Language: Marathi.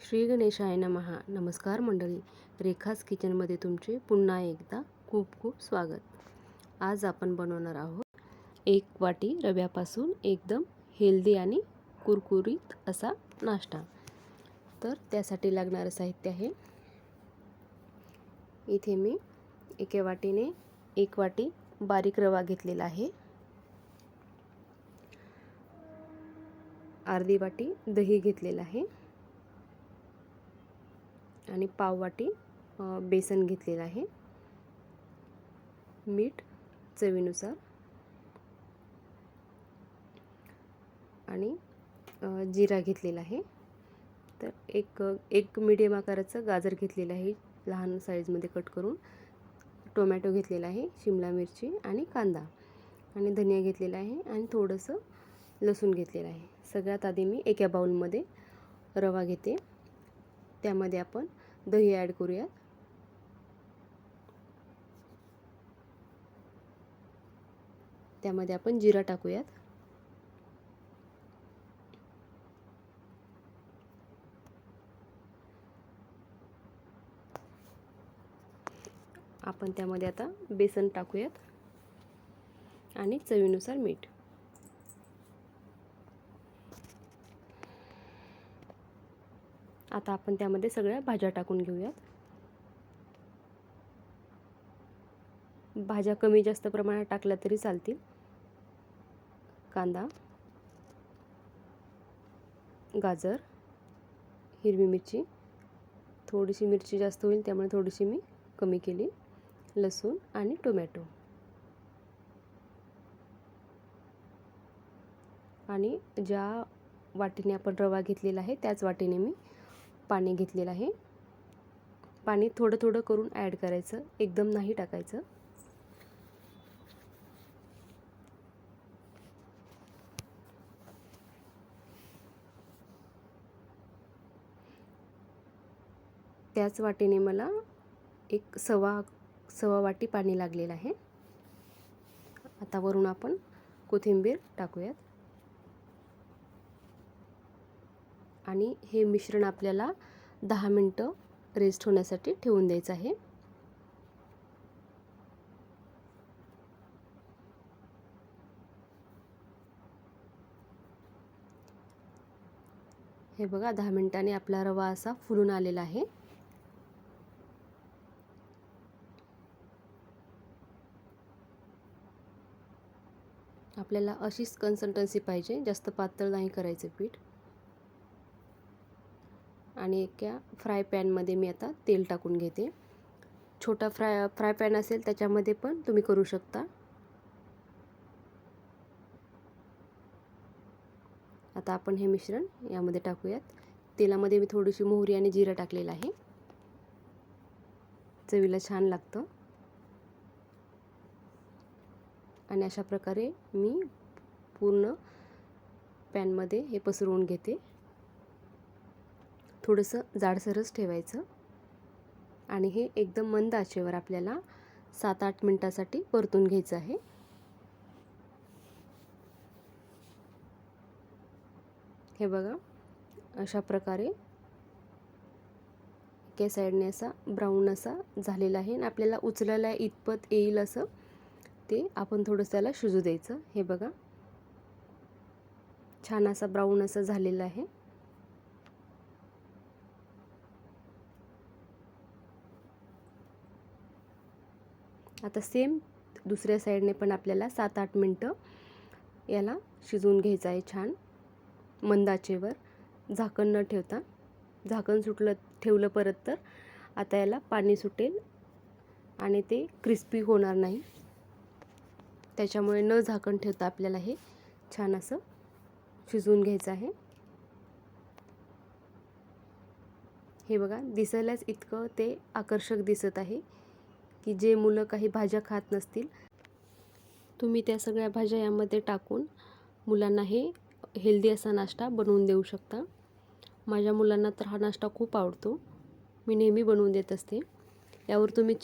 श्री गणेशाय नमहा नमस्कार मंडळी. रेखास किचनमध्ये तुमचे पुन्हा एकदा खूप खूप स्वागत. आज आपण बनवणार आहोत एक वाटी रव्यापासून एकदम हेल्दी आणि कुरकुरीत असा नाश्ता. तर त्यासाठी लागणारं साहित्य आहे. इथे मी एके वाटीने एक वाटी बारीक रवा घेतलेला आहे. अर्धी वाटी दही घेतलेलं आहे. आणि पाववाटी बेसन घेतलेलं आहे. मीठ चवीनुसार. आणि जिरा घेतलेला आहे. तर एक एक मीडियम आकाराचं गाजर घेतलेलं आहे लहान साईजमध्ये कट करून. टोमॅटो घेतलेला आहे शिमला मिरची आणि कांदा. आणि धनिया घेतलेला आहे आणि थोडंसं लसूण घेतलेलं आहे. सगळ्यात आधी मी एका बाऊलमध्ये रवा घेते. त्यामध्ये आपण दही ॲड करूयात. त्यामध्ये आपण जिरा टाकूयात. आपण त्यामध्ये आता बेसन टाकूयात. आणि चवीनुसार मीठ. आता आपण त्यामध्ये सगळ्या भाज्या टाकून घेऊयात. भाज्या कमी जास्त प्रमाणात टाकल्या तरी चालतील. कांदा गाजर हिरवी मिरची. थोडीशी मिरची जास्त होईल त्यामुळे थोडीशी मी कमी केली. लसूण आणि टोमॅटो. आणि ज्या वाटीने आपण रवा घेतलेला आहे त्याच वाटीने मी पाणी घेतलेलं आहे. पाणी थोडं थोडं करून ॲड करायचं. एकदम नाही टाकायचं. त्याच वाटेने मला एक सवा सवा वाटी पाणी लागलेलं आहे. आता वरून आपण कोथिंबीर टाकूयात. आणि हे मिश्रण आपल्याला दहा मिनटं रेस्ट होण्यासाठी ठेवून द्यायचं आहे. हे बघा दहा मिनटांनी आपला रवा असा फुलून आलेला आहे. आपल्याला अशीच कन्सल्टन्सी पाहिजे जास्त पातळ नाही करायचं पीठ. आणि एका फ्राय पॅनमध्ये मी आता तेल टाकून घेते. छोटा फ्राय फ्राय पॅन असेल त्याच्यामध्ये पण तुम्ही करू शकता. आता आपण हे मिश्रण यामध्ये टाकूयात. तेलामध्ये मी थोडीशी मोहरी आणि जिरं टाकलेलं आहे. चवीला छान लागतं. आणि अशा प्रकारे मी पूर्ण पॅनमध्ये हे पसरवून घेते. थोडंसं जाडसरच ठेवायचं. आणि हे एकदम मंद आचेवर आपल्याला सात आठ मिनटासाठी परतून घ्यायचं आहे. हे बघा अशा प्रकारे एका साईडने असा ब्राऊन असा झालेला आहे. आणि आपल्याला उचलायला इतपत येईल असं ते आपण थोडंसं त्याला शिजू द्यायचं. हे बघा छान असा ब्राऊन असा झालेला आहे. आता सेम दुसऱ्या साईडने पण आपल्याला सात आठ मिनटं याला शिजवून घ्यायचं आहे छान. मंदाचेवर. झाकण न ठेवता. झाकण सुटलं ठेवलं परत तर आता याला पाणी सुटेल आणि ते क्रिस्पी होणार नाही. त्याच्यामुळे न झाकण ठेवता आपल्याला हे छान असं शिजवून घ्यायचं आहे. हे बघा दिसायलाच इतकं ते आकर्षक दिसत आहे. की जे मुलं काही भाज्या खात नसतील तुम्ही त्या सगळ्या भाज्या यामध्ये टाकून मुलांना हे हेल्दी असा नाश्ता बनवून देऊ शकता. माझ्या मुलांना तर हा नाश्ता खूप आवडतो. मी नेहमी बनवून देत असते. यावर तुम्ही